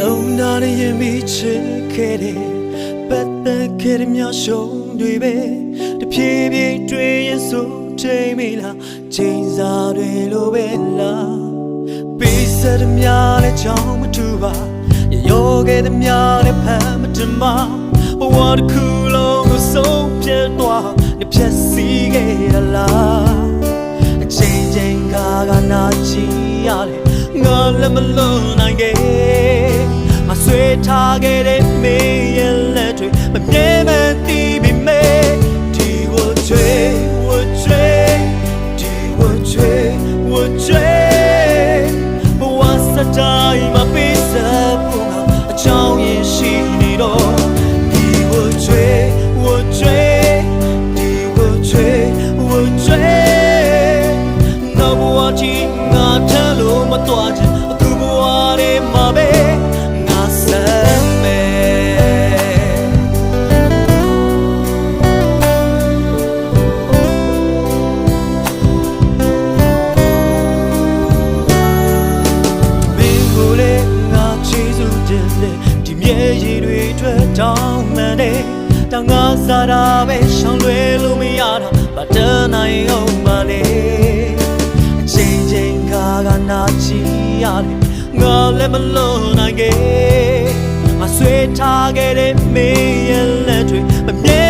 လုံးသားနဲ့ရင်မိချစ်ခဲ့တယ်ပတ်သက်ခဲ့တဲ့မြောက်ရှုံးတွေပဲတဖြည်းဖြည်းတွေ့ရင်ဆိုချိန်မီလားချိန်စားတွေလိုပဲလားပေးစတဲ့များနဲ့ချောင်းမထူပါရောခဲ့တဲ့များနဲ့ဖမ်းမတင်ပါဘဝတစ်ခုလုံးကိုဆုံးပြတ်သွားနေဖြတ်စီခဲ့ မ ဒီမျက်ရည်တွေထွက်တောင်းမှန်တယ်တောင်ငါစားတာပဲရှောင်လွဲလို့မရတာဘာတနိုင်အောင်မလဲအချိန်ချင်းခါကနာချီရတယ်ငါလည်းမလို့နိုင်ခဲ့မဆွေးထားခဲ့တဲ့မေးရလက်တွေမမြဲ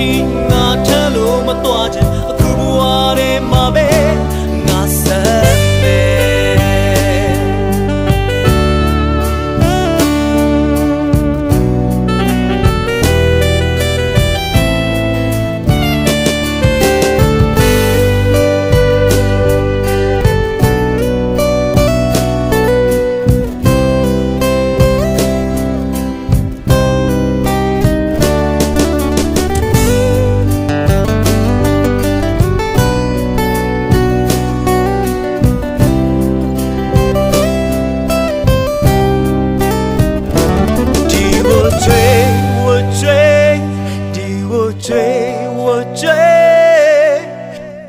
နော ဒီဝချွေဝချွေဒီဝချွေဝချွေ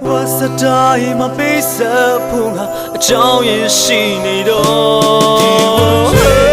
ဝစတိုင်းမှာပေးစဖို့ငါအချောင်းရင်ရှိနေတော့ဒီဝ